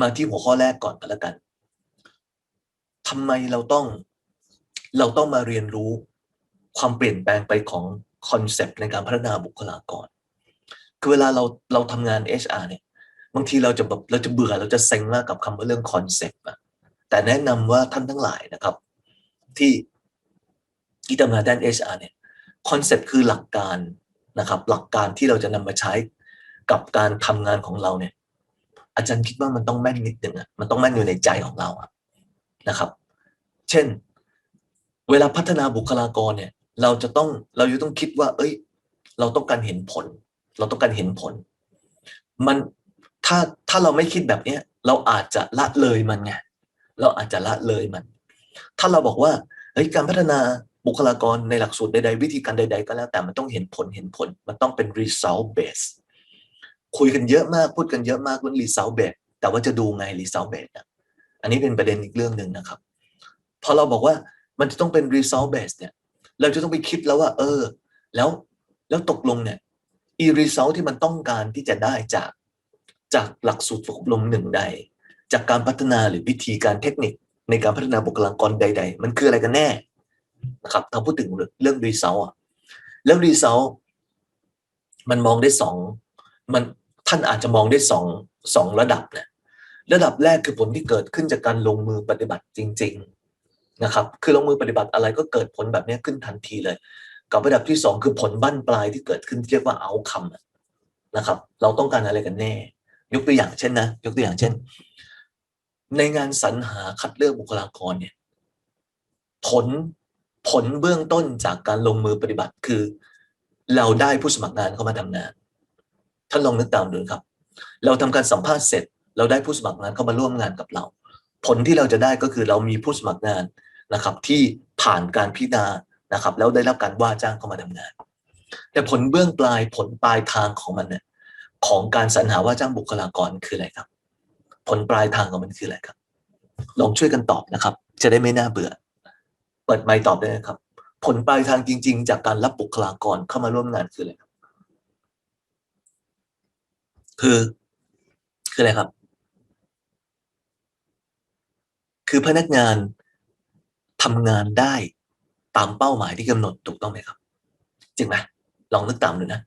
มาที่หัวข้อแรกก่อนกันแล้วกันทำไมเราต้องเราต้องมาเรียนรู้ความเปลี่ยนแปลงไปของคอนเซปต์ในการพัฒนาบุคลากร คือเวลาเราเราทำงาน HR เนี่ย บางทีเราจะแบบเราจะเบื่อเราจะเซ็งมากกับคำว่าเรื่องคอนเซปต์อะแต่แนะนำว่าท่านทั้งหลายนะครับ ที่ที่ทำงานด้าน HR เนี่ยคอนเซปต์คือหลักการนะครับ หลักการที่เราจะนำมาใช้กับการทำงานของเราเนี่ย อาจารย์คิดว่ามันต้องแม่นนิดนึงอะมันต้องแม่นอยู่ในใจของเราอะนะครับ เช่น เวลาพัฒนาบุคลากรเนี่ย เราจะต้องเราจะต้องคิดว่า เอ้ย เราต้องการเห็นผล เราต้องการเห็นผล มันถ้าถ้าเราไม่คิดแบบเนี้ย เราอาจจะละเลยมันไงเราอาจจะละเลยมัน ถ้าเราบอกว่าเฮ้ยการพัฒนาบุคลากรในหลักสูตรใดๆ วิธีการใด ๆ ก็แล้วแต่มันต้องเห็นผลเห็นผล มันต้องเป็น result based คุยกันเยอะมากพูดกันเยอะมากเรื่อง result based แต่ว่าจะดูไง result based นะอันนี้เป็นประเด็นอีกเรื่องหนึ่งนะครับ พอเราบอกว่ามันจะต้องเป็น result based เนี่ย เราจะต้องไปคิดแล้วว่า เออ แล้วแล้วตกลงเนี่ย e result ที่มันต้องการที่จะได้จากจากหลักสูตรฝึกอบรมหนึ่งใด จากการพัฒนาหรือวิธีการเทคนิคในการพัฒนาบุคลากรใด ๆ มันคืออะไรกันแน่นะครับถ้าพูดถึงเรื่อง result อะแล้ว result มันมองได้สอง มันท่านอาจจะมองได้สองสองระดับนะระดับแรกคือผลที่เกิดขึ้นจากการลงมือปฏิบัติจริง ๆนะครับ คือลงมือปฏิบัติอะไรก็เกิดผลแบบนี้ขึ้นทันทีเลย กับระดับที่สองคือผลบั้นปลายที่เกิดขึ้นเรียกว่าเอาคำนะครับ เราต้องการอะไรกันแน่ ยกตัวอย่างเช่นนะยกตัวอย่างเช่น ในงานสรรหาคัดเลือกบุคลากรเนี่ยผลผลเบื้องต้นจากการลงมือปฏิบัติคือ เราได้ผู้สมัครงานเข้ามาทำงาน ท่านลองนึกตามดูครับ เราทำการสัมภาษณ์เสร็จ เราได้ผู้สมัครงานเข้ามาร่วมงานกับเรา ผลที่เราจะได้ก็คือเรามีผู้สมัครงานนะครับ ที่ผ่านการพิจารณานะครับ แล้วได้รับการว่าจ้างเข้ามาทำงาน แต่ผลเบื้องปลายผลปลายทางของมันเนี่ยของการสรรหาว่าจ้างบุคลากรคืออะไรครับ ผลปลายทางของมันคืออะไรครับ ลองช่วยกันตอบนะครับ จะได้ไม่น่าเบื่อ เปิดไมค์ตอบได้นะครับ ผลปลายทางจริง ๆ จากการรับบุคลากรเข้ามาร่วมงานคืออะไรครับ คือ คืออะไรครับ คือพนักงานทำงานได้ตามเป้าหมายที่กำหนดถูกต้องไหมครับจริงไหมลองนึกตามดูนะ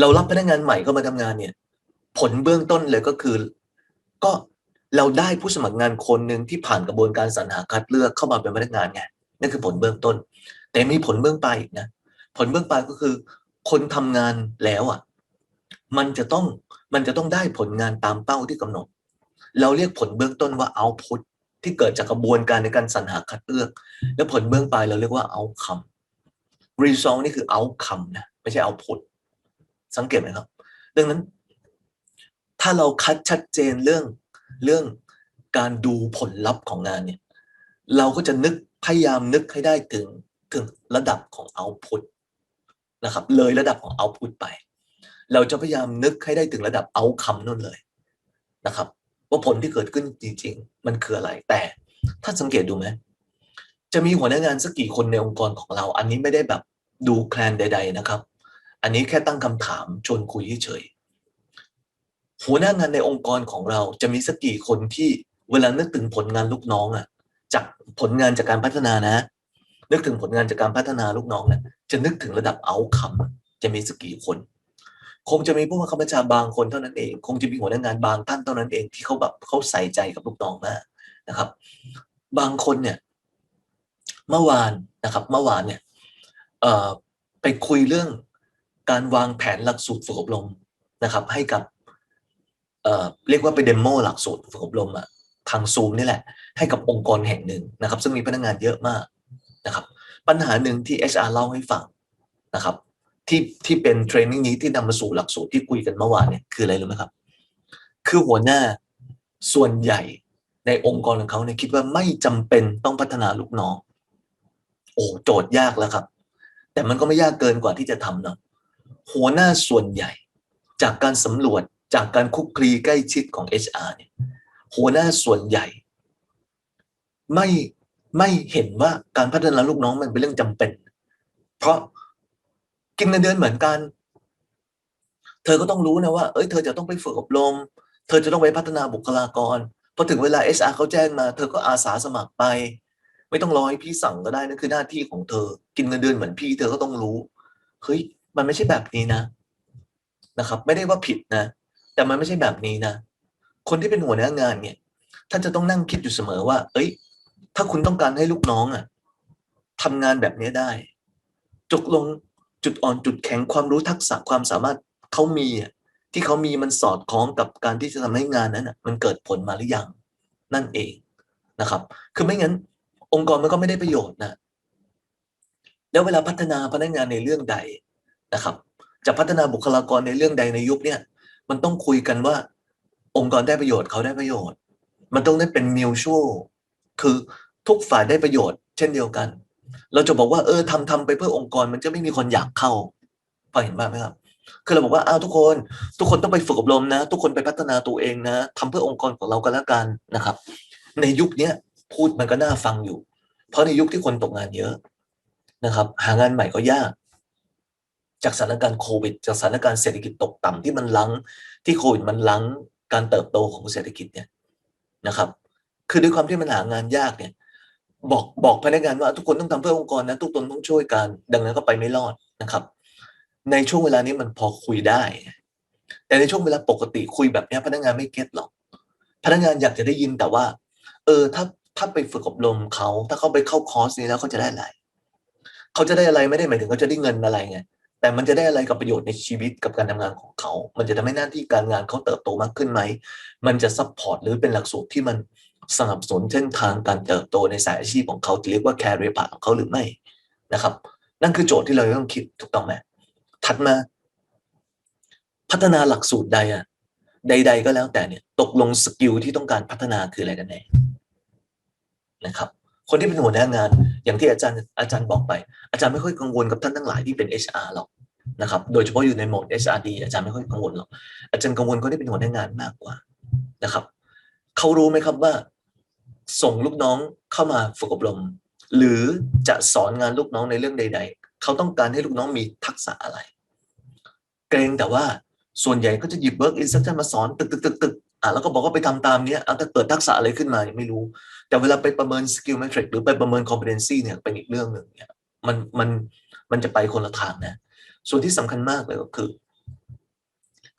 เรารับพนักงานใหม่เข้ามาทำงานเนี่ย ผลเบื้องต้นเลยก็คือ ก็เราได้ผู้สมัครงานคนหนึ่งที่ผ่านกระบวนการสรรหาคัดเลือกเข้ามาเป็นพนักงานไงนั่นคือผลเบื้องต้น แต่มีผลเบื้องปลายอีกนะผลเบื้องปลายก็คือ คนทำงานแล้วอะ มันจะต้องมันจะต้องได้ผลงานตามเป้าที่กำหนด เราเรียกผลเบื้องต้นว่า output ที่เกิดจากกระบวนการในการสรรหาคัดเลือก แล้วผลเบื้องปลายเราเรียกว่า outcome result นี่คือ outcome นะไม่ใช่ output สังเกตไหมครับ ดังนั้น ถ้าเราคัดชัดเจนเรื่องเรื่องการดูผลลัพธ์ของงานเนี่ยเราก็จะนึกพยายามนึกให้ได้ถึงถึงระดับของ output นะครับเลยระดับของ output ไป เราจะพยายามนึกให้ได้ถึงระดับ outcome นั่นเลยนะครับ ว่าผลที่เกิดขึ้นจริง ๆ มันคืออะไร แต่ถ้าสังเกตดูไหมจะมีหัวหน้างานสักกี่คนในองค์กรของเรา อันนี้ไม่ได้แบบดูแคลนใด ๆนะครับ อันนี้แค่ตั้งคำถามชวนคุยเฉยหัวหน้างานในองค์กรของเราจะมีสักกี่คนที่เวลานึกถึงผลงานลูกน้องอะ จากผลงานจากการพัฒนานะ นึกถึงผลงานจากการพัฒนาลูกน้องเนะี่ยจะนึกถึงระดับเอาคำจะมีสักกี่คน คงจะมีผู้บังคับบัญชาบางคนเท่านั้นเอง คงจะมีหัวหน้างานบางท่านเท่านั้นเองที่เขาแบบเขาใส่ใจกับลูกน้องมากนะครับ บางคนเนี่ย เมื่อวานนะครับ เมื่อวานเนี่ยไปคุยเรื่องการวางแผนหลักสูตรฝึกอบรมนะครับ ให้กับเเรียกว่าไปเดโมหลักสูตรฝึกอบรมอะทางซูมนี่แหละ ให้กับองค์กรแห่งหนึ่งนะครับ ซึ่งมีพนักงานเยอะมากนะครับ ปัญหาหนึ่งที่ HR เล่าให้ฟังนะครับ ที่ที่เป็นเทรนนิ่งนี้ที่นำมาสู่หลักสูตรที่คุยกันเมื่อวานเนี่ยคืออะไรรู้ไหมครับ คือหัวหน้าส่วนใหญ่ในองค์กรของเขาเนี่ยคิดว่าไม่จำเป็นต้องพัฒนาลูกน้อง โอ้โจทย์ยากแล้วครับ แต่มันก็ไม่ยากเกินกว่าที่จะทำเนาะหัวหน้าส่วนใหญ่ จากการสำรวจจากการคุกคลีใกล้ชิดของ HR เนี่ยหัวหน้าส่วนใหญ่ ไม่ไม่เห็นว่าการพัฒนาลูกน้องมันเป็นเรื่องจำเป็น เพราะ กินเงินเดือนเหมือนกัน เธอก็ต้องรู้นะว่า เอ้ยเธอจะต้องไปฝึกอบรม เธอจะต้องไปพัฒนาบุคลากรพอถึงเวลา HR เขาแจ้งมา เธอก็อาสาสมัครไป ไม่ต้องรอให้พี่สั่งก็ได้นั่นคือหน้าที่ของเธอ กินเงินเดือนเหมือนพี่ เธอก็ต้องรู้เฮ้ยมันไม่ใช่แบบนี้นะนะครับ ไม่ได้ว่าผิดนะ แต่มันไม่ใช่แบบนี้นะ คนที่เป็นหัวหน้างานเนี่ยท่านจะต้องนั่งคิดอยู่เสมอว่า เอ้ย ถ้าคุณต้องการให้ลูกน้องอะทำงานแบบนี้ได้จกลง จุดอ่อนจุดแข็งความรู้ทักษะความสามารถเขามีที่เขามีมันสอดคล้องกับการที่จะทำให้งานนั้นมันเกิดผลมาหรือยังนั่นเองนะครับ คือไม่งั้น องค์กรมันก็ไม่ได้ประโยชน์นะแล้วเวลาพัฒนาพนักงานในเรื่องใดนะครับ จะพัฒนาบุคลากรในเรื่องใดในยุคเนี้ยมันต้องคุยกันว่า องค์กรได้ประโยชน์เขาได้ประโยชน์ มันต้องได้เป็นมิวชัวคือทุกฝ่ายได้ประโยชน์ เช่นเดียวกัน เราจะบอกว่าเออทำทำไปเพื่อองค์กรมันจะไม่มีคนอยากเข้าพอเห็นบ้างไหมครับ คือเราบอกว่าอ้าวทุกคน ทุกคนต้องไปฝึกอบรมนะ ทุกคนไปพัฒนาตัวเองนะทำเพื่อองค์กรของเรากันแล้วกันนะครับ ในยุคเนี้ยพูดมันก็น่าฟังอยู่ เพราะในยุคที่คนตกงานเยอะนะครับ หางานใหม่ก็ยาก จากสถานการณ์โควิด จากสถานการณ์เศรษฐกิจตกต่ำที่มันลังที่โควิดมันลังการเติบโตของเศรษฐกิจเนี่ยนะครับ คือด้วยความที่มันหางานยากเนี่ย บอกบอกพนักงานว่าทุกคนต้องทำเพื่อองค์กรนะทุกคนต้องช่วยกัน ดังนั้นก็ไปไม่รอดนะครับ ในช่วงเวลานี้มันพอคุยได้ แต่ในช่วงเวลาปกติคุยแบบนี้พนักงานไม่เก็ตหรอก พนักงานอยากจะได้ยินแต่ว่า เออถ้าถ้าไปฝึกอบรมเขา ถ้าเขาไปเข้าคอร์สนี้แล้วเขาจะได้อะไรเขาจะได้อะไรไม่ได้หมายถึงเขาจะได้เงินอะไรไงแต่มันจะได้อะไรกับประโยชน์ในชีวิตกับการทำงานของเขา มันจะทำให้หน้าที่การงานเขาเติบโตมากขึ้นไหม มันจะซัพพอร์ตหรือเป็นหลักสูตรที่มัน สนับสนุนเส้นทางการเติบโตในสายอาชีพของเขาจะเรียกว่าแคริเอร์พาของเขาหรือไม่นะครับ นั่นคือโจทย์ที่เราต้องคิดถูกต้องไหมถัดมา พัฒนาหลักสูตรใดอะใด ๆ ก็แล้วแต่เนี่ย ตกลงสกิลที่ต้องการพัฒนาคืออะไรกันแน่นะครับ คนที่เป็นหัวหน้างาน อย่างที่อาจารย์อาจารย์บอกไป อาจารย์ไม่ค่อยกังวลกับท่านทั้งหลายที่เป็น HR หรอกนะครับ โดยเฉพาะอยู่ในโหมด HRD อาจารย์ไม่ค่อยกังวลหรอก อาจารย์กังวลคนที่เป็นหัวหน้างานมากกว่านะครับ เขารู้ไหมครับว่า ส่งลูกน้องเข้ามาฝึกอบรม หรือจะสอนงานลูกน้องในเรื่องใด ๆ เขาต้องการให้ลูกน้องมีทักษะอะไร เกรงแต่ว่าส่วนใหญ่ก็จะหยิบเบิร์กอินสต c ชั่นมาสอนตึกตึกตึกตึกอะแล้วก็บอกว่าไปทำตามเนี้ยเอาแต่เกิดทักษะอะไรขึ้นมาไม่รู้ แต่เวลาไปประเมินสกิลแมทริกหรือไปประเมินคอมเพ t เ n นซีเนี่ยเป็นอีกเรื่องหนึ่งเนี่ยมันมันมันจะไปคนละทางนะ ส่วนที่สำคัญมากเลยก็คือ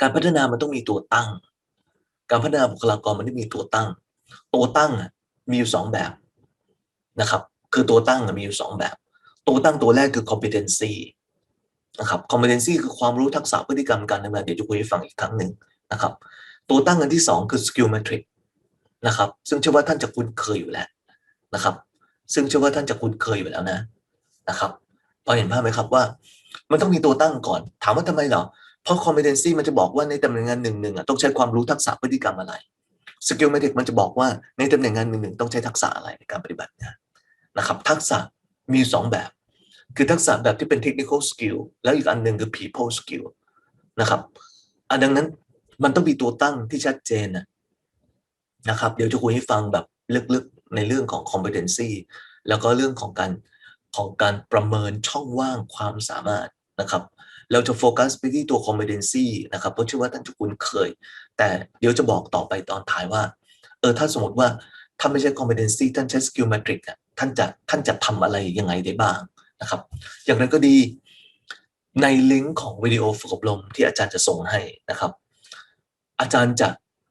การพัฒนามันต้องมีตัวตั้ง การพัฒนาบุคลากรมันต้องมีตัวตั้ง ตัวตั้งมีอยู่สองแบบนะครับ คือตัวตั้งมีอยู่สองแบบ ตัวตั้งตัวแรกคือ competency นะครับ competency คือความรู้ทักษะพฤติกรรมการทำงานเดี๋ยวจะคุยให้ฟังอีกครั้งหนึ่งนะครับ ตัวตั้งอันที่สองคือ skill metric นะครับ ซึ่งเชื่อว่าท่านจะคุ้นเคยอยู่แล้วนะครับ ซึ่งเชื่อว่าท่านจะคุ้นเคยอยู่แล้วนะนะครับพอเห็นภาพไหมครับว่า มันต้องมีตัวตั้งก่อน ถามว่าทำไมเหรอ เพราะ competency มันจะบอกว่าในตำแหน่งงานหนึ่งหนึ่งต้องใช้ความรู้ทักษะพฤติกรรมอะไร skill metric มันจะบอกว่าในตำแหน่งงานหนึ่งหนึ่งต้องใช้ทักษะอะไรในการปฏิบัติงานนะครับ ทักษะมีสองแบบ คือทักษะแบบที่เป็น technical skill แล้วอีกอันหนึ่งคือ people skill นะครับอันดังนั้นมันต้องมีตัวตั้งที่ชัดเจนนะนะครับ เดี๋ยวจะคุยให้ฟังแบบลึกๆในเรื่องของ competency แล้วก็เรื่องของการของการประเมินช่องว่างความสามารถนะครับ เราจะโฟกัสไปที่ตัว competency นะครับเพราะเชื่อว่าท่านจะคุ้นเคย แต่เดี๋ยวจะบอกต่อไปตอนท้ายว่า เออถ้าสมมติว่าถ้าไม่ใช่ competency ท่านใช้ skill metric อะท่านจะท่านจะทำอะไรยังไงได้บ้างนะครับ อย่างไรก็ดีในลิงก์ของวิดีโอฝึกอบรมที่อาจารย์จะส่งให้นะครับ อาจารย์จะ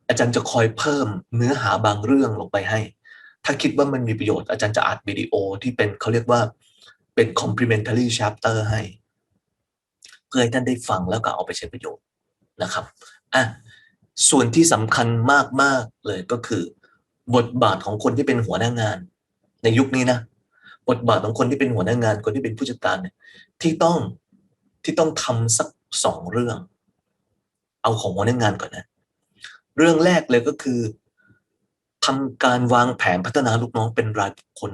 อาจารย์จะคอยเพิ่มเนื้อหาบางเรื่องลงไปให้ ถ้าคิดว่ามันมีประโยชน์อาจารย์จะอัดวิดีโอที่เป็นเขาเรียกว่าเป็น complementary chapter ให้ พื่อให้ท่านได้ฟังแล้วก็เอาไปใช้ประโยชน์นะครับอะส่วนที่สำคัญมากๆเลยก็คือ บทบาทของคนที่เป็นหัวหน้างาน ในยุคนี้นะบทบาทของคนที่เป็นหัวหน้างาน คนที่เป็นผู้จัดการเนี่ยที่ต้องที่ต้องทำสักสองเรื่อง เอาของหัวหน้างานก่อนนะ เรื่องแรกเลยก็คือทำการวางแผนพัฒนาลูกน้องเป็นรายบุคคล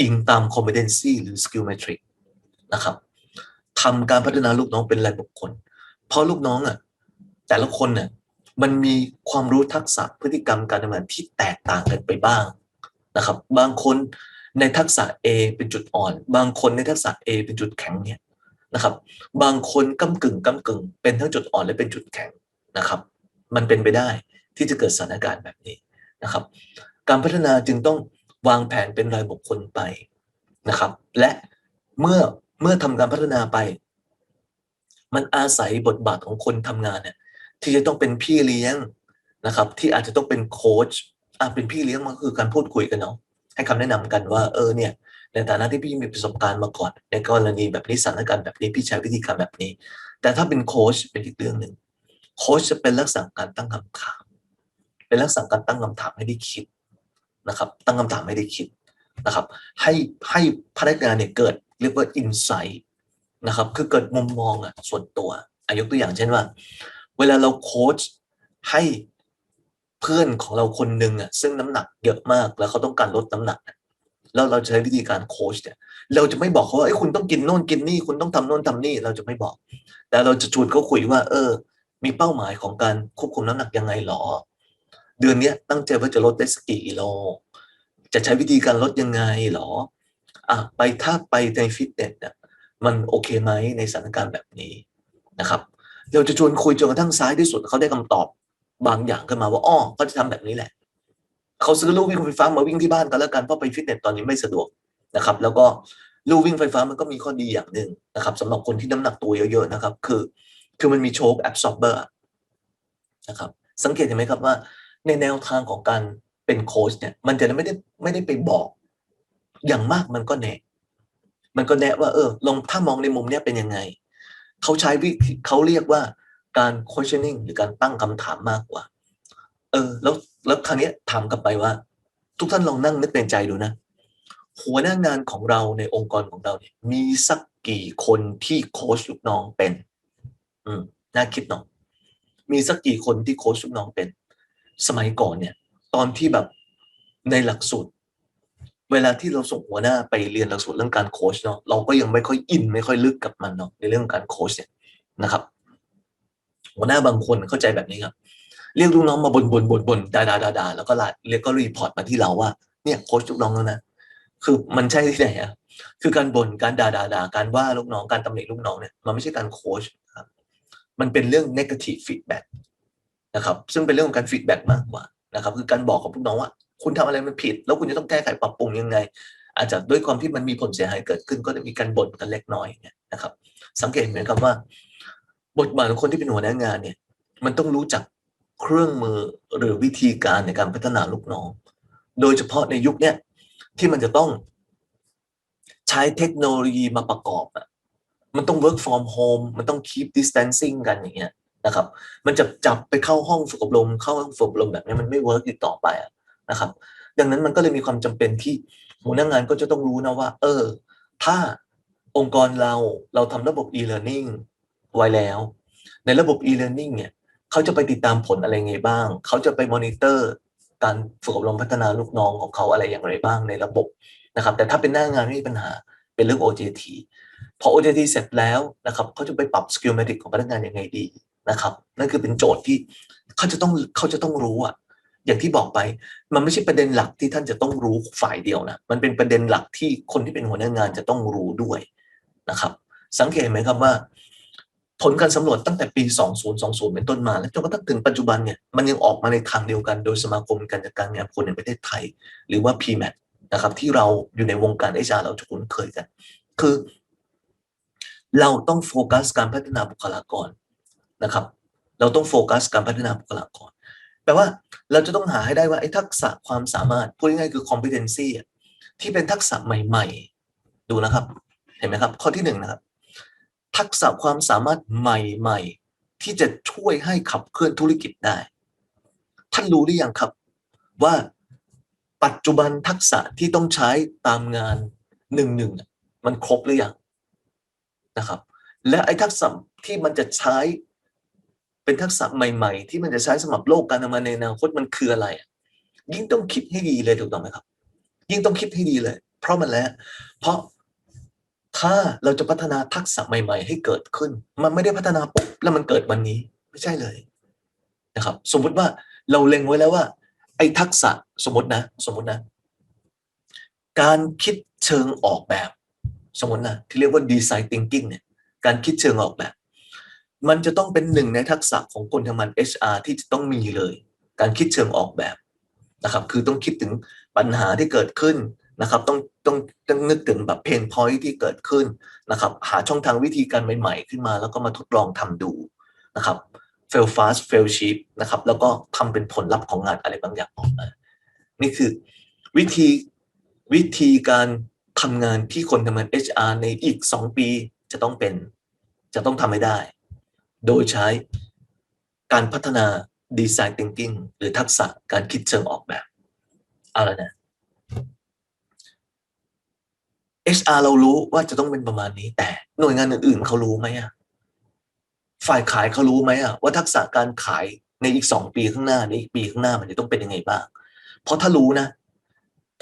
อิงตาม competency หรือ skill metric นะครับ ทำการพัฒนาลูกน้องเป็นรายบุคคล เพราะลูกน้องอะแต่ละคนเนี่ยมันมีความรู้ทักษะพฤติกรรมการทำงานที่แตกต่างกันไปบ้างนะครับ บางคนในทักษะ A เป็นจุดอ่อน บางคนในทักษะ A เป็นจุดแข็งเนี่ยนะครับ บางคนก้ากึ่งก้ากึ่ง เป็นทั้งจุดอ่อนและเป็นจุดแข็งนะครับ มันเป็นไปได้ที่จะเกิดสถานการณ์แบบนี้นะครับ การพัฒนาจึงต้องวางแผนเป็นรายบุคคลไปนะครับ และเมื่อ เมื่อทำการพัฒนาไป มันอาศัยบทบาทของคนทำงานเนี่ย ที่จะต้องเป็นพี่เลี้ยงนะครับ ที่อาจจะต้องเป็นโค้ชอะเป็นพี่เลี้ยงมันคือการพูดคุยกันเนาะให้คำแนะนำกันว่าเออเนี่ยในฐานะที่พี่มีประสบการณ์มาก่อน ในกรณีแบบนี้สถานการณ์แบบนี้พี่ใช้วิธีการแบบนี้ แต่ถ้าเป็นโค้ชเป็นอีกเรื่องหนึ่งโค้ชจะเป็นลักษณะการตั้งคำถาม เป็นลักษณะการตั้งคำถามให้ได้คิดนะครับ ตั้งคำถามให้ได้คิดนะครับ ให้ให้พนักงานเนี่ยเกิด เรียกว่าอินไซต์นะครับ คือเกิดมุมมองอะส่วนตัวอายกตัวอย่างเช่นว่า เวลาเราโค้ชให้เพื่อนของเราคนหนึ่งอะซึ่งน้ำหนักเยอะมากแล้วเขาต้องการลดน้ำหนักแล้วเราใช้วิธีการโค้ชเนี่ย เราจะไม่บอกเขาว่าไอ้คุณต้องกินโน่นกินนี่ คุณต้องทำโน่นทำนี่ เราจะไม่บอก แต่เราจะชวนเขาคุยว่า เออ มีเป้าหมายของการควบคุมน้ำหนักยังไงหรอ เดือนนี้ตั้งใจว่าจะลดได้สกี่กิโล จะใช้วิธีการลดยังไงหรอ อะไปถ้าไปในฟิตเนสเนี่ยมันโอเคไหมในสถานการณ์แบบนี้นะครับ เราจะชวนคุยจนกระทั่งซ้ายที่สุดเขาได้คำตอบบางอย่างขึ้นมาว่าอ้อก็จะทำแบบนี้แหละเขาซื้อลู่วิ่งไฟฟ้ามาวิ่งที่บ้านกันแล้วกันเพราะไปฟิตเนสตอนนี้ไม่สะดวกนะครับ แล้วก็ลู่วิ่งไฟฟ้ามันก็มีข้อดีอย่างหนึ่งนะครับสำหรับคนที่น้ำหนักตัวเยอะๆนะครับ คือ คือมันมีโชคแอบซอร์เบอร์นะครับ สังเกตเห็นไหมครับว่า ในแนวทางของการเป็นโค้ชเนี่ย มันจะไม่ได้ไม่ได้ไปบอก อย่างมากมันก็แนะมันก็แนะว่าเออลองถ้ามองในมุมเนี้ยเป็นยังไง เขาใช้วิธีเขาเรียกว่าการ questioning หรือการตั้งคำถามมากกว่า เออ แล้วแล้วครั้งนี้ถามกลับไปว่า ทุกท่านลองนั่งนึกในใจดูนะ หัวหน้างานของเราในองค์กรของเราเนี่ย มีสักกี่คนที่โค้ชลูกน้องเป็น อืมน่าคิดเนาะมีสักกี่คนที่โค้ชลูกน้องเป็น สมัยก่อนเนี่ย ตอนที่แบบในหลักสูตร เวลาที่เราส่งหัวหน้าไปเรียนหลักสูตรเรื่องการโค้ชเนาะเราก็ยังไม่ค่อยอินไม่ค่อยลึกกับมันเนาะในเรื่องการโค้ชเนี่ยนะครับ หัวหน้าบางคนเข้าใจแบบนี้ครับเรียกลูกน้องมาบนบนบนบนดาดาดาดาแล้วก็ลาเรียกก็รีพอร์ตมาที่เราว่าเนี่ยโค้ชลูกน้องแล้วนะคือมันใช่ที่ไหนอะคือการบ่นการด่าด่าด่าการว่าลูกน้องการตำหนิลูกน้องเนี่ยมันไม่ใช่การโค้ชครับมันเป็นเรื่อง negative feedback นะครับ ซึ่งเป็นเรื่องของการ feedback มากกว่านะครับ คือการบอกกับลูกน้องว่า คุณทำอะไรมันผิด แล้วคุณจะต้องแก้ไขปรับปรุงยังไง อาจจะด้วยความที่มันมีผลเสียหายเกิดขึ้นก็จะมีการบ่นกันเล็กน้อยเนี่ยนะครับ สังเกตเหมือนกับว่า บทบาทของคนที่เป็นหัวหน้างานเนี่ย มันต้องรู้จักเครื่องมือหรือวิธีการในการพัฒนาลูกน้อง โดยเฉพาะในยุคเนี้ยที่มันจะต้องใช้เทคโนโลยีมาประกอบอะมันต้อง work from home มันต้อง keep distancing กันอย่างเงี้ยนะครับ มันจะจับไปเข้าห้องฝึกอบรม เข้าห้องฝึกอบรมแบบนี้มันไม่เวิร์กอีกต่อไปอะ นะครับ ดังนั้นมันก็เลยมีความจำเป็นที่หัวหน้างานก็จะต้องรู้นะว่า เออ ถ้าองค์กรเราเราทำระบบ e-learning ไว้แล้ว ในระบบ e-learning เนี่ยเขาจะไปติดตามผลอะไรไงบ้าง เขาจะไปมอนิเตอร์การฝึกอบรมพัฒนาลูกน้องของเขาอะไรอย่างไรบ้างในระบบนะครับ แต่ถ้าเป็นหน้างานไม่มีปัญหาเป็นเรื่อง OJT พอ OJT เสร็จแล้วนะครับเขาจะไปปรับ skill metric ของพนักงานยังไงดีนะครับ นั่นคือเป็นโจทย์ที่เขาจะต้องเขาจะต้องรู้อะ อย่างที่บอกไป มันไม่ใช่ประเด็นหลักที่ท่านจะต้องรู้ฝ่ายเดียวนะมันเป็นประเด็นหลักที่คนที่เป็นหัวหน้างานจะต้องรู้ด้วยนะครับ สังเกตไหมครับว่า ผลการสำรวจตั้งแต่ปี 2020 เป็นต้นมา และจนกระทั่งถึงปัจจุบันเนี่ยมันยังออกมาในทางเดียวกัน โดยสมาคมการจัดการงานคนในประเทศไทย หรือว่า PMAT นะครับที่เราอยู่ในวงการเอชาเราจะคุ้นเคยกัน คือ เราต้องโฟกัสการพัฒนาบุคลากรนะครับ เราต้องโฟกัสการพัฒนาบุคลากร ลว่าเราจะต้องหาให้ได้ว่าไอ้ทักษะความสามารถพูดง่ายๆคือ competency ที่เป็นทักษะใหม่ ๆ ดูนะครับ เห็นไหมครับ ข้อที่หนึ่งนะครับ ทักษะความสามารถใหม่ ๆ ที่จะช่วยให้ขับเคลื่อนธุรกิจได้ ท่านรู้หรือยังครับว่าปัจจุบันทักษะที่ต้องใช้ตามงานหนึ่งหนึ่งมันครบหรือยังนะครับ และไอ้ทักษะที่มันจะใช้ เป็นทักษะใหม่ๆ ที่มันจะใช้สำหรับโลกการทำงานในอนาคตมันคืออะไร ยิ่งต้องคิดให้ดีเลยถูกต้องไหมครับ ยิ่งต้องคิดให้ดีเลย เพราะมันแล้ว เพราะถ้าเราจะพัฒนาทักษะใหม่ ๆ ให้เกิดขึ้น มันไม่ได้พัฒนาปุ๊บแล้วมันเกิดวันนี้ไม่ใช่เลยนะครับ สมมุติว่าเราเล็งไว้แล้วว่า ไอ้ทักษะสมมตินะ สมมตินะ การคิดเชิงออกแบบ สมมตินะที่เรียกว่า design thinking เนี่ยการคิดเชิงออกแบบ มันจะต้องเป็นหนึ่งในทักษะของคนทำงาน HR ที่จะต้องมีเลย การคิดเชิงออกแบบนะครับ คือต้องคิดถึงปัญหาที่เกิดขึ้นนะครับ ต้องต้องต้องนึกถึงแบบเพนพอยที่เกิดขึ้นนะครับ หาช่องทางวิธีการใหม่ๆ ขึ้นมา แล้วก็มาทดลองทำดูนะครับ fail fast fail cheap นะครับ แล้วก็ทำเป็นผลลัพธ์ของงานอะไรบางอย่างออกมา นี่คือวิธีวิธีการทำงานที่คนทำงาน HR ในอีก 2 ปีจะต้องเป็น จะต้องทำให้ได้ โดยใช้การพัฒนา Design Thinking หรือทักษะการคิดเชิงออกแบบเอาละนะ HR เรารู้ว่าจะต้องเป็นประมาณนี้ แต่หน่วยงานอื่นๆเขารู้ไหมอะฝ่ายขายเขารู้ไหมอะว่าทักษะการขายในอีกสองปีข้างหน้าในอีกปีข้างหน้ามันจะต้องเป็นยังไงบ้าง เพราะถ้ารู้นะ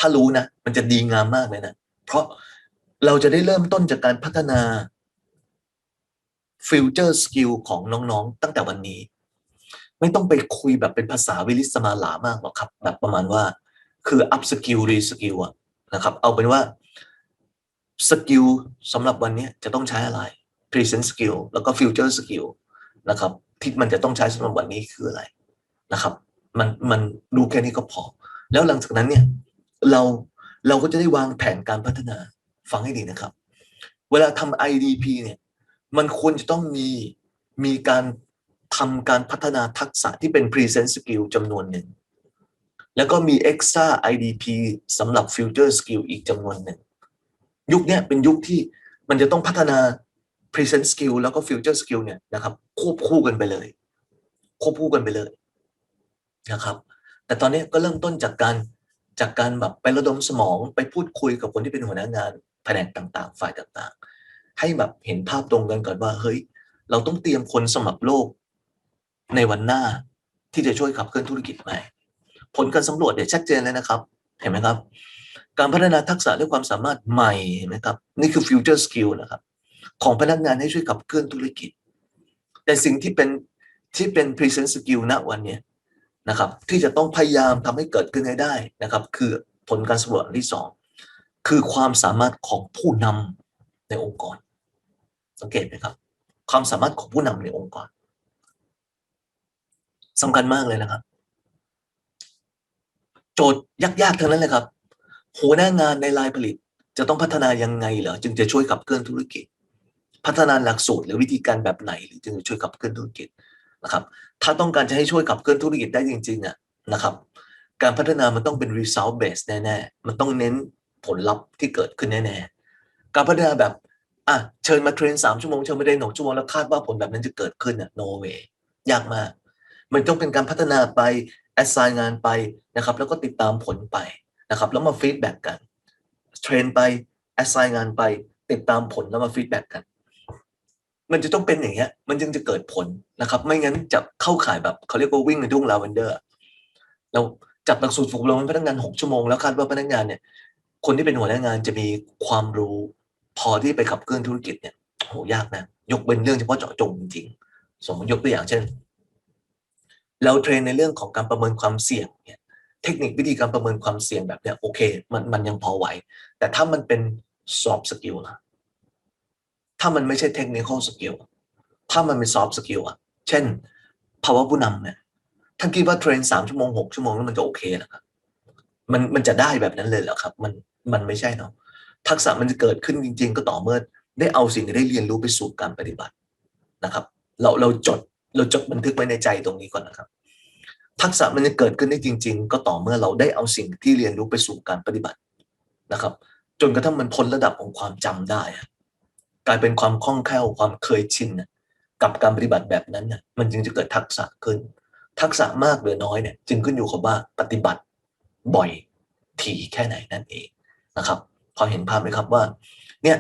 ถ้ารู้นะ มันจะดีงามมากเลยนะ เพราะเราจะได้เริ่มต้นจากการพัฒนา ฟิวเจอร์สกิลของน้องๆ ตั้งแต่วันนี้ ไม่ต้องไปคุยแบบเป็นภาษาวิลิสมาลามากหรอกครับ แบบประมาณว่า คืออัพสกิลรีสกิลอะนะครับ เอาเป็นว่าสกิลสำหรับวันนี้จะต้องใช้อะไร present skill แล้วก็ future skill นะครับที่มันจะต้องใช้สำหรับวันนี้คืออะไรนะครับ มันมันดูแค่นี้ก็พอ แล้วหลังจากนั้นเนี่ยเราเราก็จะได้วางแผนการพัฒนาฟังให้ดีนะครับ เวลาทำ IDP เนี่ย มันควรจะต้องมีมีการทำการพัฒนาทักษะที่เป็น present skill จำนวนหนึ่ง แล้วก็มี extra IDP สำหรับ future skill อีกจำนวนหนึ่ง ยุคนี้เป็นยุคที่มันจะต้องพัฒนา present skill แล้วก็ future skill เนี่ยนะครับควบคู่กันไปเลย ควบคู่กันไปเลยนะครับ แต่ตอนนี้ก็เริ่มต้นจากการจากการแบบไประดมสมองไปพูดคุยกับคนที่เป็นหัวหน้างานแผนกต่างๆ ฝ่ายต่างๆ ให้แบบเห็นภาพตรงกันก่อนว่า เฮ้ย เราต้องเตรียมคนสำหรับโลก ในวันหน้าที่จะช่วยขับเคลื่อนธุรกิจใหม่ ผลการสำรวจเนี่ยชัดเจนเลยนะครับ เห็นไหมครับ การพัฒนาทักษะและความสามารถใหม่เห็นไหมครับ นี่คือ future skill นะครับ ของพนักงานให้ช่วยขับเคลื่อนธุรกิจ แต่สิ่งที่เป็นที่เป็น present skill ณวันเนี้ยนะครับที่จะต้องพยายามทำให้เกิดขึ้นให้ได้นะครับ คือผลการสำรวจที่สองคือความสามารถของผู้นำในองค์กร สังเกตไหมครับ ความสามารถของผู้นำในองค์กรสำคัญมากเลยนะครับ โจทย์ยากๆทั้งนั้นเลยครับหัวหน้างานในรายผลิต จะต้องพัฒนายังไงเหรอจึงจะช่วยขับเคลื่อนธุรกิจ พัฒนาหลักสูตรหรือวิธีการแบบไหนหรือจึงจะช่วยขับเคลื่อนธุรกิจนะครับ ถ้าต้องการจะให้ช่วยขับเคลื่อนธุรกิจได้จริงๆอะนะครับ การพัฒนามันต้องเป็น result based แน่ๆ มันต้องเน้นผลลัพธ์ที่เกิดขึ้นแน่ๆ การพัฒนาแบบ อะเชิญมาเทรนสามชั่วโมงเชิญมาได้หนึ่งชั่วโมงแล้วคาดว่าผลแบบนั้นจะเกิดขึ้นอะ no way ยากมาก มันต้องเป็นการพัฒนาไป assign งานไปนะครับ แล้วก็ติดตามผลไปนะครับ แล้วมา feedback กันเทรนไป assign งานไป ติดตามผลแล้วมา feedback กัน มันจะต้องเป็นอย่างเงี้ย มันจึงจะเกิดผลนะครับ ไม่งั้นจะเข้าข่ายแบบเขาเรียกว่าวิ่งในทุ่งลาเวนเดอร์เราจัดหลักสูตรฝึกอบรมพนักงานหกชั่วโมงแล้วคาดว่าพนักงานเนี่ยคนที่เป็นหัวหน้างานจะมีความรู้ พอที่ไปขับเคลื่อนธุรกิจเนี่ยโหยากนะ ยกเป็นเรื่องเฉพาะเจาะจงจริงๆ สมมติยกตัวอย่างเช่น เราเทรนในเรื่องของการประเมินความเสี่ยงเนี่ยเทคนิควิธีการประเมินความเสี่ยงแบบเนี้ยโอเคมันมันยังพอไหว แต่ถ้ามันเป็น soft skill ล่ะถ้ามันไม่ใช่ technical skill ถ้ามันเป็น soft skill อะ เช่นภาวะผู้นำเนี่ยท่านคิดว่าเทรนสามชั่วโมงหกชั่วโมงแล้วมันจะโอเคหรอครับมันมันจะได้แบบนั้นเลยเหรอครับ มันมันไม่ใช่เนาะ ทักษะมันจะเกิดขึ้นจริง ๆ ก็ต่อเมื่อได้เอาสิ่งที่ได้เรียนรู้ไปสู่การปฏิบัตินะครับ เราเราจดเราจดบันทึกไว้ในใจตรงนี้ก่อนนะครับ ทักษะมันจะเกิดขึ้นได้จริง ๆ ก็ต่อเมื่อเราได้เอาสิ่งที่เรียนรู้ไปสู่การปฏิบัตินะครับ จนกระทั่งมันพ้นระดับของความจำได้ กลายเป็นความคล่องแคล่วความเคยชินกับการปฏิบัติแบบนั้นนะมันจึงจะเกิดทักษะขึ้น ทักษะมากหรือน้อยเนี่ยจึงขึ้นอยู่กับว่าปฏิบัติบ่อยถี่แค่ไหนนั่นเองนะครับ พอเห็นภาพไหมครับว่า เนี่ย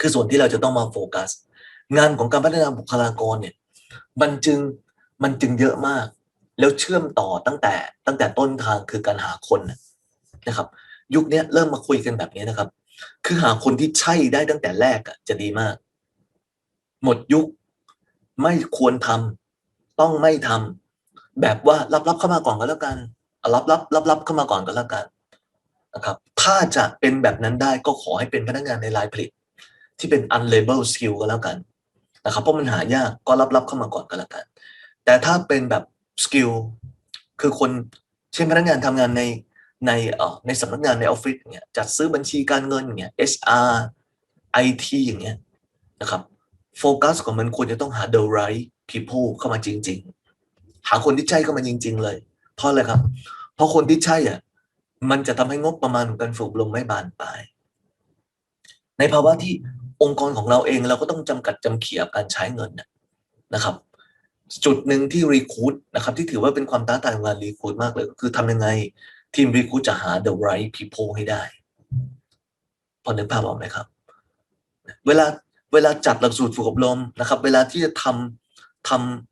คือส่วนที่เราจะต้องมาโฟกัส งานของการพัฒนาบุคลากรเนี่ยมันจึงมันจึงเยอะมาก แล้วเชื่อมต่อตั้งแต่ตั้งแต่ต้นทางคือการหาคนนะครับ ยุคนี้เริ่มมาคุยกันแบบนี้นะครับ คือหาคนที่ใช่ได้ตั้งแต่แรกอะจะดีมาก หมดยุคไม่ควรทำต้องไม่ทำแบบว่ารับๆเข้ามาก่อนก็แล้วกันรับรับรับรับเข้ามาก่อนก็แล้วกัน นะครับถ้าจะเป็นแบบนั้นได้ก็ขอให้เป็นพนักงานในรายผลิต ที่เป็น unlabeled skill ก็แล้วกันนะครับเพราะมันหายากก็รับรับเข้ามาก่อนก็แล้วกัน แต่ถ้าเป็นแบบสกิลคือคนเช่นพนักงานทำงานในในเอ่อในสำนักงานในออฟฟิศเงี้ยจัดซื้อบัญชีการเงินเงี้ย HR IT อย่างเงี้ยนะครับโฟกัสของมันควรจะต้องหา the right people เข้ามาจริง ๆ หาคนที่ใช่เข้ามาจริง ๆ เลย เพราะอะไรครับ เพราะคนที่ใช่อะ มันจะทำให้งบประมาณของการฝึกอบรมไม่บานปลาย ในภาวะที่องค์กรของเราเองเราก็ต้องจำกัดจำเขียการใช้เงินนะครับ จุดหนึ่งที่รีคูดนะครับ ที่ถือว่าเป็นความท้าทายของการรีคูดมากเลยก็คือทำยังไงทีมรีคูดจะหา the right people ให้ได้ พอนึกภาพออกไหมครับ เวลาเวลาจัดหลักสูตรฝึกอบรมนะครับ เวลาที่จะทำท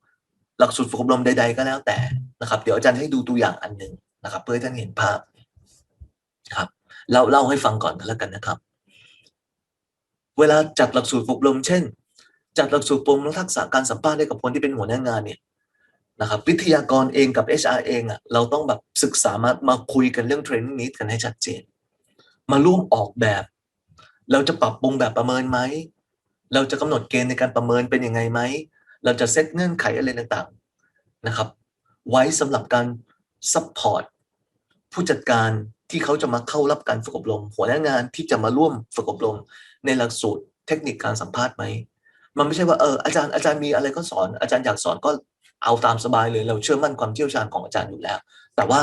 ำหลักสูตรฝึกอบรมใด ๆ ก็แล้วแต่นะครับ เดี๋ยวอาจารย์ให้ดูตัวอย่างอันหนึ่งนะครับ เพื่อให้ท่านเห็นภาพ ครับเล่าเล่าให้ฟังก่อนก็แล้วกันนะครับ เวลาจัดหลักสูตรฝกอบรมเช่น จัดหลักสูตรปมทักษะการสัมภาษณ์ให้กับคนที่เป็นหัวหน้างานเนี่ยนะครับวิทยากรเองกับ HR เองอะเราต้องแบบศึกษามามาคุยกันเรื่องเทรนนิ่งนี้กันให้ชัดเจน มาร่วมออกแบบ เราจะปรับปรุงแบบประเมินไหม เราจะกำหนดเกณฑ์ในการประเมินเป็นยังไงไหม เราจะเซตเงื่อนไขอะไรต่างๆนะครับ ไว้สำหรับการซัพพอร์ตผู้จัดการ ที่เขาจะมาเข้ารับการฝึกอบรม หัวหน้างานที่จะมาร่วมฝึกอบรม ในหลักสูตรเทคนิคการสัมภาษณ์ไหมมันไม่ใช่ว่าเอออาจารย์อาจารย์มีอะไรก็สอนอาจารย์อยากสอนก็เอาตามสบายเลย เราเชื่อมั่นความเชี่ยวชาญของอาจารย์อยู่แล้ว แต่ว่า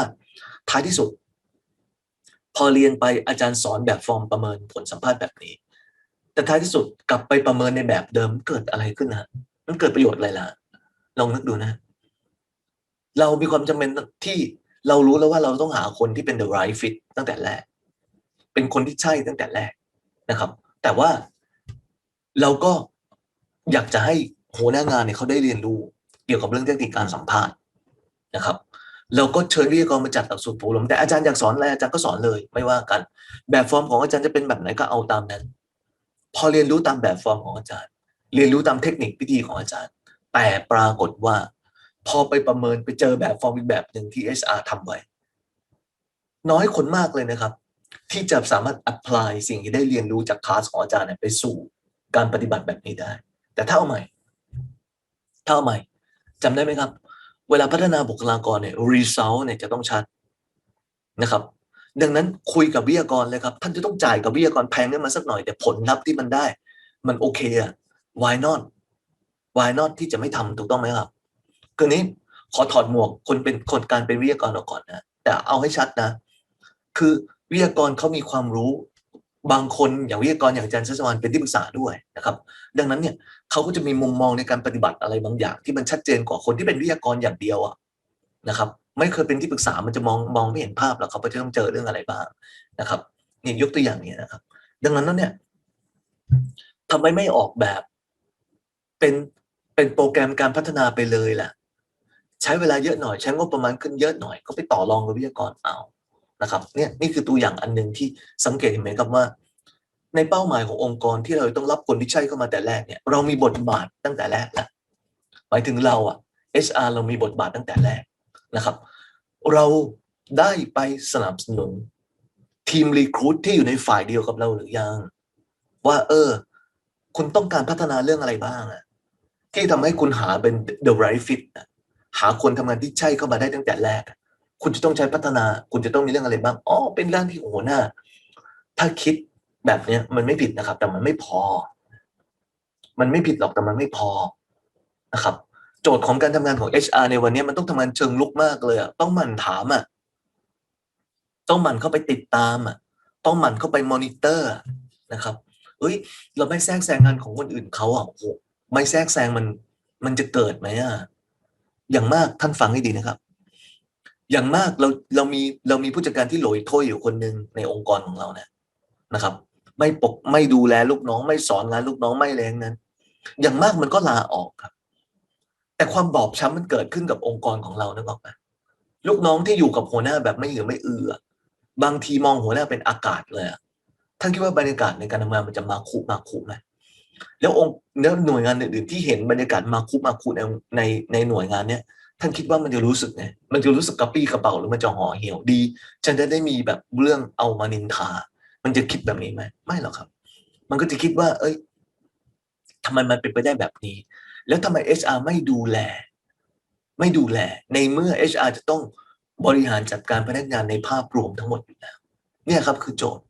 ท้ายที่สุด พอเรียนไปอาจารย์สอนแบบฟอร์มประเมินผลสัมภาษณ์แบบนี้ แต่ท้ายที่สุดกลับไปประเมินในแบบเดิมเกิดอะไรขึ้นนะมันเกิดประโยชน์อะไรล่ะลองนึกดูนะ เรามีความจำเป็นที่ เรารู้แล้วว่าเราต้องหาคนที่เป็น the right fit ตั้งแต่แรก เป็นคนที่ใช่ตั้งแต่แรกนะครับ แต่ว่าเราก็อยากจะให้หัวหน้างานเนี่ยเขาได้เรียนรู้เกี่ยวกับเรื่องเทคนิคการสัมภาษณ์นะครับเราก็เชิญวิทยากรมาจัดหลักสูตรอบรมแต่อาจารย์อยากสอนอะไรอาจารย์ก็สอนเลยไม่ว่ากัน แบบฟอร์มของอาจารย์จะเป็นแบบไหนก็เอาตามนั้น พอเรียนรู้ตามแบบฟอร์มของอาจารย์ เรียนรู้ตามเทคนิควิธีของอาจารย์ แต่ปรากฏว่า พอไปประเมินไปเจอแบบฟอร์มอีกแบบหนึ่งที่ HR ทำไว้ น้อยคนมากเลยนะครับ ที่จะสามารถ apply สิ่งที่ได้เรียนรู้จากคลาสของอาจารย์ไปสู่การปฏิบัติแบบนี้ได้ แต่ถ้าเอาใหม่ ถ้าเอาใหม่จำได้ไหมครับ เวลาพัฒนาบุคลากรเนี่ย result เนี่ยจะต้องชัดนะครับ ดังนั้นคุยกับวิทยากรเลยครับ ท่านจะต้องจ่ายกับวิทยากรแพงขึ้นมาสักหน่อย แต่ผลลัพธ์ที่มันได้ มันโอเคอะ why not why not ที่จะไม่ทำถูกต้องไหมครับ คือนี้ขอถอดหมวกคนเป็นคนการเป็นวิทยากรออกก่อนนะ แต่เอาให้ชัดนะ คือวิทยากรเขามีความรู้บางคนอย่างวิทยากรอย่างอาจารย์ชัชวานเป็นที่ปรึกษาด้วยนะครับ ดังนั้นเนี่ยเขาก็จะมีมุมมองในการปฏิบัติอะไรบางอย่าง ที่มันชัดเจนกว่าคนที่เป็นวิทยากรอย่างเดียวอะนะครับ ไม่เคยเป็นที่ปรึกษามันจะมองมองไม่เห็นภาพหรอกเขาจะต้องเจอเรื่องอะไรบ้างนะครับนี่ยกตัวอย่างนี้นะครับ ดังนั้นแล้วเนี่ยทำไมไม่ออกแบบเป็นเป็นโปรแกรมการพัฒนาไปเลยล่ะ ใช้เวลาเยอะหน่อย ใช้งบประมาณขึ้นเยอะหน่อย ก็ไปต่อรองกับวิทยากรเอานะครับเนี่ยนี่คือตัวอย่างอันหนึ่งที่สังเกตเห็นไหมครับว่า ในเป้าหมายขององค์กรที่เราต้องรับคนที่ใช่เข้ามาแต่แรกเนี่ยเรามีบทบาทตั้งแต่แรกแล้วหมายถึงเราอะ HR เรามีบทบาทตั้งแต่แรกนะครับ เราได้ไปสนับสนุนทีมรีครูทที่อยู่ในฝ่ายเดียวกับเราหรือยัง ว่า เออ คุณต้องการพัฒนาเรื่องอะไรบ้างอะที่ทำให้คุณหาเป็น the right fit อะ หาคนทำงานที่ใช่เข้ามาได้ตั้งแต่แรก คุณจะต้องใช้พัฒนา คุณจะต้องมีเรื่องอะไรบ้างอ๋อเป็นเรื่องที่หัวหน้าถ้าคิดแบบเนี้ยมันไม่ผิดนะครับ แต่มันไม่พอ มันไม่ผิดหรอกแต่มันไม่พอนะครับ โจทย์ของการทำงานของ HR ในวันนี้มันต้องทำงานเชิงลุกมากเลยอะต้องหมั่นถามอะต้องหมั่นเข้าไปติดตามอะต้องหมั่นเข้าไปมอนิเตอร์นะครับเฮ้ย เราไม่แทรกแซงงานของคนอื่นเขาอะโอ้โหไม่แทรกแซงมันมันจะเกิดไหมอะ อย่างมากท่านฟังให้ดีนะครับ อย่างมากเราเรามีเรามีผู้จัดการที่หลอยถ้วยอยู่คนหนึ่งในองค์กรของเราเนะนะครับ ไม่ปกไม่ดูแลลูกน้อง ไม่สอนงานลูกน้องไม่แรงนั้น อย่างมากมันก็ลาออกครับ แต่ความบอบช้ำมันเกิดขึ้นกับองค์กรของเรานะบอกไหมลูกน้องที่อยู่กับหัวหน้าแบบไม่เหลือไม่เอือบางทีมองหัวหน้าเป็นอากาศเลยท่านคิดว่าบรรยากาศในการทำงานมันจะมาคุมาคุไหม แล้วองค์แล้วหน่วยงานอื่นๆที่เห็นบรรยากาศมาคุมาคุในในในหน่วยงานเนี้ยท่านคิดว่ามันจะรู้สึกไงมันจะรู้สึกกระปี้กระเป๋าหรือมันจะห่อเหี่ยวดี ฉันจะได้มีแบบเรื่องเอามานินทา มันจะคิดแบบนี้ไหมไม่หรอกครับ มันก็จะคิดว่า เอ้ยทำไมมันเป็นไปได้แบบนี้ แล้วทำไม HR ไม่ดูแล ไม่ดูแล ในเมื่อ HR จะต้องบริหารจัดการพนักงานในภาพรวมทั้งหมดอยู่แล้วเนี่ยครับคือโจทย์